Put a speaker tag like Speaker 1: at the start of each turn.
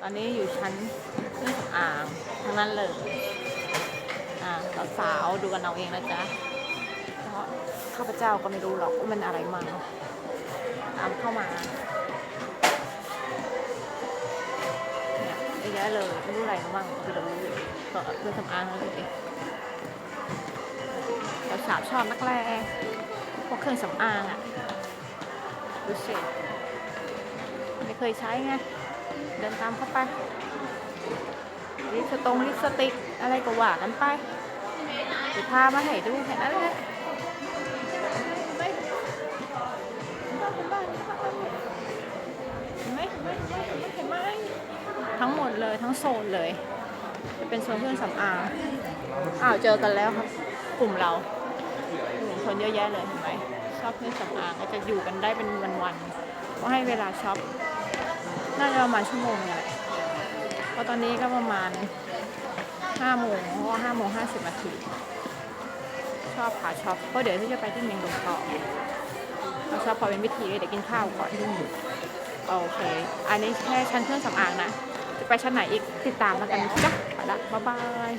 Speaker 1: ตอนนี้อยู่ชั้นเครื่องสำอางทั้งนั้นเลยอ่าสาวๆดูกันเอาเองนะจ๊ะเพราะข้าพเจ้าก็ไม่รู้หรอกว่ามันอะไรมาตามเข้ามาเนี่ยเยอะแยะเลยไม่รู้อะไรบ้างคือเรารู้อยู่ก็เครื่องสำอางเลยดิสาวชอบนักแร้พวกเครื่องสำอางอะดูสิไม่เคยใช้ไง เดินตามเข้าไปลิสตงลิสติกอะไรก็ว่ากันไปเดี๋ยวพามาให้ดูแค่นั้นแหละไม่เห็นไหมเห็นไมเห็นไหมเห็นไหมทั้งหมดเลยทั้งโซนเลย จะเป็นโซนเครื่องสำอางอ้าวเจอกันแล้วครับ กลุ่มเรากลุ่มคนเยอะแยะเลยเห็นไหมชอบเครื่องสำอางก็จะอยู่กันได้เป็นวันๆก็ให้เวลาช็อป น่าจะประมาณชั่วโมงเนี่ยแหละเพราะตอนนี้ก็ประมาณห้าโมงเพราะว่าห้าโมงห้าสิบนาที ชอบขาชอปเพราะเดี๋ยวที่จะไปที่เมียงดงต่อเราชอบพอเป็นวิธีเดี๋ยวกินข้าวก่อนโอเค อันนี้แค่ชั้นเครื่องสำอางนะ จะไปชั้นไหนอีกติดตามแล้วกันนะจ๊ะไปละบ๊ายบาย